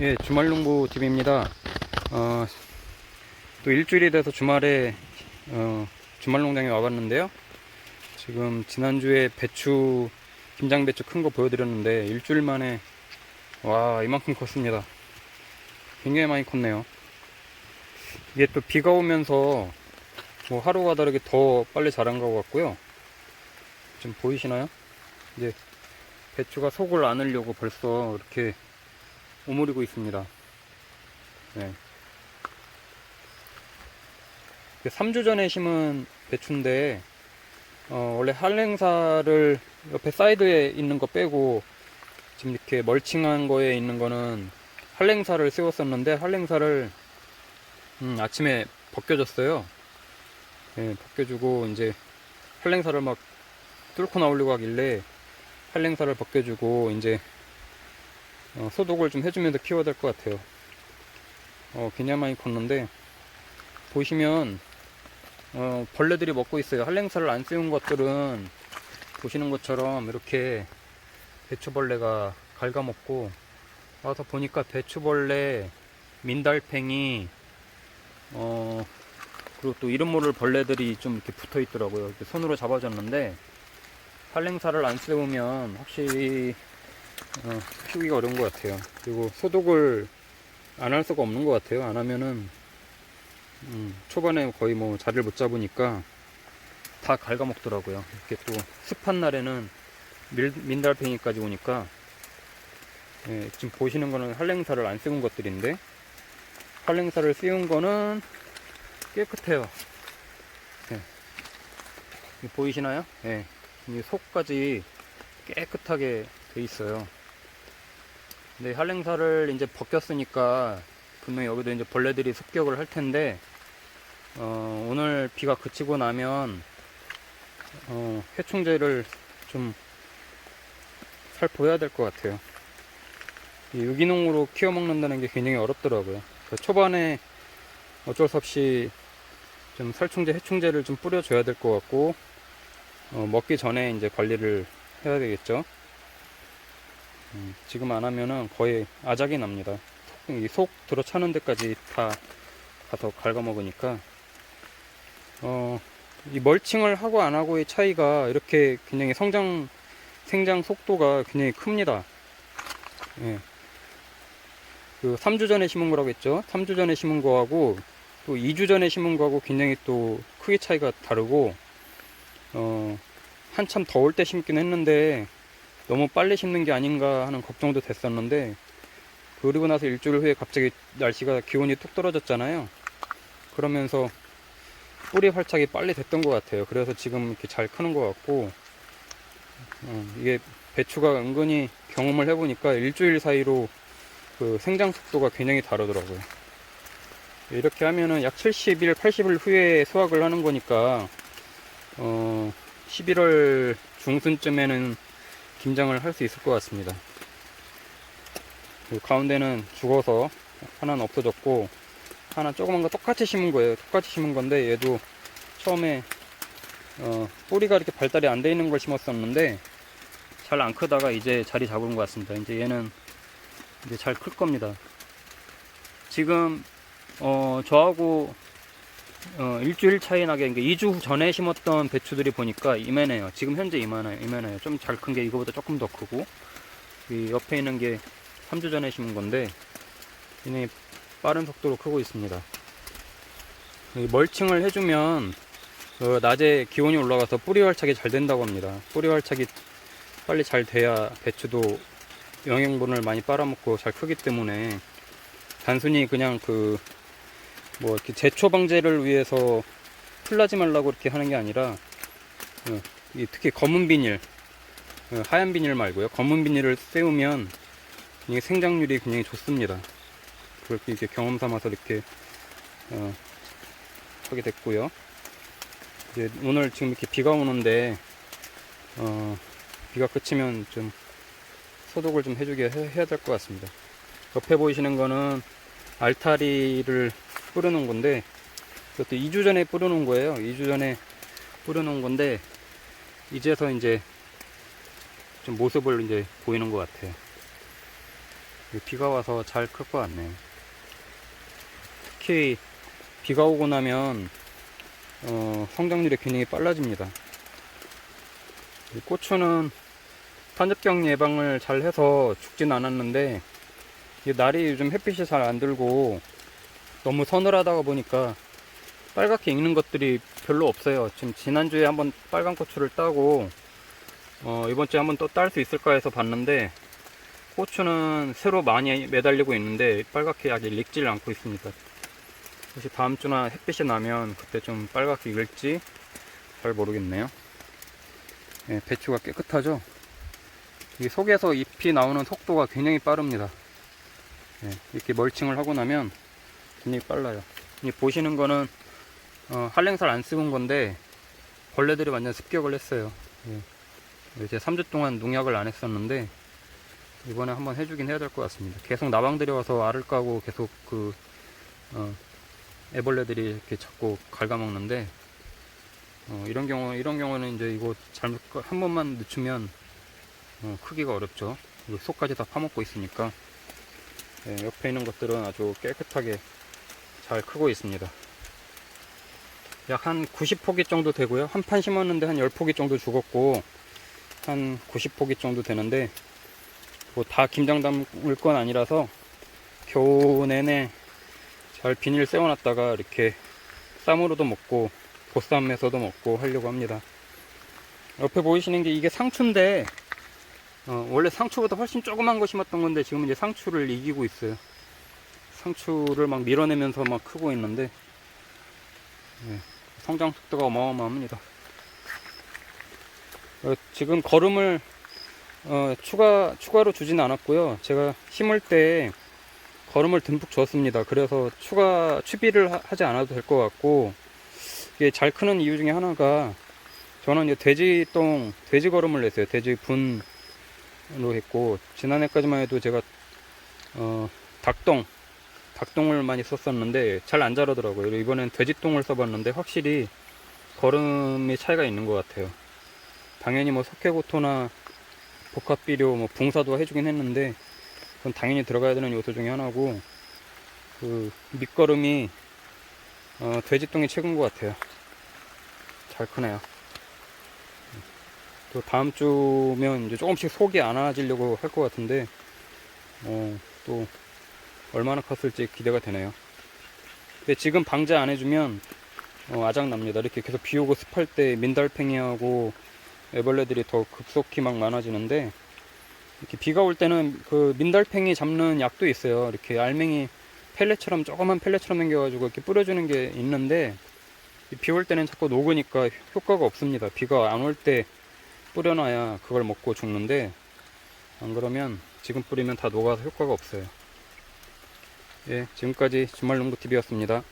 예, 주말농부 TV입니다. 어, 또 일주일이 돼서 주말에 어, 주말농장에 와봤는데요. 지금 지난주에 배추 김장 배추 큰 거 보여드렸는데 일주일 만에 와 이만큼 컸습니다. 굉장히 많이 컸네요. 이게 또 비가 오면서 뭐 하루가 다르게 더 빨리 자란 것 같고요. 좀 보이시나요? 이제 배추가 속을 안 으려고 벌써 이렇게 오므리고 있습니다. 네. 3주 전에 심은 배추인데, 어, 원래 한랭사를 옆에 사이드에 있는 거 빼고, 지금 이렇게 멀칭한 거에 있는 거는 한랭사를 씌웠었는데, 한랭사를, 음, 아침에 벗겨졌어요. 네, 벗겨주고, 이제, 한랭사를 막 뚫고 나오려고 하길래, 한랭사를 벗겨주고, 이제, 어, 소독을 좀 해주면서 키워야 될 것 같아요. 어, 굉장히 많이 컸는데, 보시면, 어, 벌레들이 먹고 있어요. 한랭사를 안 씌운 것들은, 보시는 것처럼 이렇게 배추벌레가 갉아먹고, 와서 보니까 배추벌레, 민달팽이, 어, 그리고 또 이름 모를 벌레들이 좀 이렇게 붙어 있더라고요. 이렇게 손으로 잡아줬는데, 한랭사를 안 씌우면 확실히 어, 키우기가 어려운 것 같아요. 그리고 소독을 안 할 수가 없는 것 같아요. 안 하면은 음, 초반에 거의 뭐 자리를 못 잡으니까 다 갉아먹더라고요. 이렇게 또 습한 날에는 밀, 민달팽이까지 오니까 예, 지금 보시는 거는 한랭사를 안 씌운 것들인데 한랭사를 씌운 거는 깨끗해요. 예. 보이시나요? 예. 이 속까지 깨끗하게 돼 있어요. 근데 한랭사를 이제 벗겼으니까 분명히 여기도 이제 벌레들이 습격을 할 텐데 어, 오늘 비가 그치고 나면 어, 해충제를 좀 살포해야 될 것 같아요. 이 유기농으로 키워 먹는다는 게 굉장히 어렵더라고요. 그 초반에 어쩔 수 없이 좀 살충제, 해충제를 좀 뿌려줘야 될 것 같고 어, 먹기 전에 이제 관리를 해야 되겠죠. 음, 지금 안 하면은 거의 아작이 납니다. 이 속 들어차는 데까지 다 가서 갉아먹으니까 어, 이 멀칭을 하고 안 하고의 차이가 이렇게 굉장히 성장 생장 속도가 굉장히 큽니다. 예. 그 3주 전에 심은 거라고 했죠. 3주 전에 심은 거하고 또 2주 전에 심은 거하고 굉장히 또 크게 차이가 다르고 어, 한참 더울 때 심긴 했는데 너무 빨리 심는 게 아닌가 하는 걱정도 됐었는데 그리고 나서 일주일 후에 갑자기 날씨가 기온이 뚝 떨어졌잖아요. 그러면서 뿌리 활착이 빨리 됐던 것 같아요. 그래서 지금 이렇게 잘 크는 것 같고 어, 이게 배추가 은근히 경험을 해보니까 일주일 사이로 그 생장 속도가 굉장히 다르더라고요. 이렇게 하면은 약 70일, 80일 후에 수확을 하는 거니까 어, 11월 중순쯤에는 김장을 할 수 있을 것 같습니다. 그 가운데는 죽어서 하나는 없어졌고 하나 조그만 거 똑같이 심은 거예요. 똑같이 심은 건데 얘도 처음에 어, 뿌리가 이렇게 발달이 안 돼 있는 걸 심었었는데 잘 안 크다가 이제 자리 잡은 것 같습니다. 이제 얘는 이제 잘 클 겁니다. 지금 어, 저하고 어, 일주일 차이 나게 그러니까 2주 전에 심었던 배추들이 보니까 이만해요. 지금 현재 이만해요. 이만해요. 좀 잘 큰 게 이거보다 조금 더 크고 이 옆에 있는 게 3주 전에 심은 건데 굉장히 빠른 속도로 크고 있습니다. 이 멀칭을 해주면 어, 낮에 기온이 올라가서 뿌리 활착이 잘 된다고 합니다. 뿌리 활착이 빨리 잘 돼야 배추도 영양분을 많이 빨아먹고 잘 크기 때문에 단순히 그냥 그 뭐 이렇게 제초 방제를 위해서 풀나지 말라고 이렇게 하는 게 아니라 어, 이 특히 검은 비닐 어, 하얀 비닐 말고요. 검은 비닐을 씌우면 이게 생장률이 굉장히 좋습니다. 그렇게 이렇게 경험 삼아서 이렇게 어, 하게 됐고요. 이제 오늘 지금 이렇게 비가 오는데 어, 비가 그치면 좀 소독을 좀 해주게 해, 해야 될 것 같습니다. 옆에 보이시는 거는 알타리를 뿌려놓은 건데 그것도 2주 전에 뿌려놓은 거예요. 2주 전에 뿌려놓은 건데 이제서 이제 좀 모습을 이제 보이는 것 같아요. 이 비가 와서 잘 클 것 같네요. 특히 비가 오고 나면 어, 성장률이 굉장히 빨라집니다. 이 고추는 탄저병 예방을 잘 해서 죽진 않았는데 이 날이 요즘 햇빛이 잘 안 들고 너무 서늘하다 보니까 빨갛게 익는 것들이 별로 없어요. 지금 지난주에 한번 빨간 고추를 따고 어, 이번 주에 한번 또 딸 수 있을까 해서 봤는데 고추는 새로 많이 매달리고 있는데 빨갛게 아직 익질 않고 있습니다. 혹시 다음 주나 햇빛이 나면 그때 좀 빨갛게 익을지 잘 모르겠네요. 네, 배추가 깨끗하죠? 이 속에서 잎이 나오는 속도가 굉장히 빠릅니다. 네, 이렇게 멀칭을 하고 나면 굉장히 빨라요. 이 보시는 거는 어, 한랭살 안 쓰은 건데 벌레들이 완전 습격을 했어요. 예. 이제 3주 동안 농약을 안 했었는데 이번에 한번 해주긴 해야 될 것 같습니다. 계속 나방들이 와서 알을 까고 계속 그 어, 애벌레들이 이렇게 자꾸 갉아먹는데 어, 이런 경우 이런 경우는 이제 이거 잘못 한 번만 늦추면 어, 크기가 어렵죠. 속까지 다 파먹고 있으니까 예, 옆에 있는 것들은 아주 깨끗하게 잘 크고 있습니다. 약 한 90포기 정도 되고요. 한 판 심었는데 한 10포기 정도 죽었고 한 90포기 정도 되는데 뭐 다 김장 담을 건 아니라서 겨우 내내 잘 비닐 세워놨다가 이렇게 쌈으로도 먹고 보쌈에서도 먹고 하려고 합니다. 옆에 보이시는 게 이게 상추인데 어, 원래 상추보다 훨씬 조그만 거 심었던 건데 지금 이제 상추를 이기고 있어요. 상추를 막 밀어내면서 막 크고 있는데 예, 성장 속도가 어마어마합니다. 어, 지금 거름을 어, 추가 추가로 주진 않았고요. 제가 심을 때 거름을 듬뿍 줬습니다. 그래서 추가 추비를 하- 하지 않아도 될 것 같고 이게 잘 크는 이유 중에 하나가 저는 이제 돼지 똥 돼지 거름을 냈어요. 돼지 분으로 했고 지난해까지만 해도 제가 어, 닭똥 닭똥을 많이 썼었는데 잘 안 자라더라고요. 이번엔 돼지똥을 써봤는데 확실히 거름의 차이가 있는 것 같아요. 당연히 뭐 석회고토나 복합비료, 뭐 붕사도 해주긴 했는데 그건 당연히 들어가야 되는 요소 중에 하나고 그 밑거름이 어, 돼지똥이 최고인 것 같아요. 잘 크네요. 또 다음 주면 이제 조금씩 속이 안 와지려고 할 것 같은데 어, 또 얼마나 컸을지 기대가 되네요. 근데 지금 방제 안 해주면 어, 아작납니다. 이렇게 계속 비 오고 습할 때 민달팽이하고 애벌레들이 더 급속히 막 많아지는데 이렇게 비가 올 때는 그 민달팽이 잡는 약도 있어요. 이렇게 알맹이 펠렛처럼 조그만 펠렛처럼 생겨가지고 이렇게 뿌려주는 게 있는데 비 올 때는 자꾸 녹으니까 효과가 없습니다. 비가 안 올 때 뿌려놔야 그걸 먹고 죽는데 안 그러면 지금 뿌리면 다 녹아서 효과가 없어요. 예, 지금까지 주말농구TV였습니다.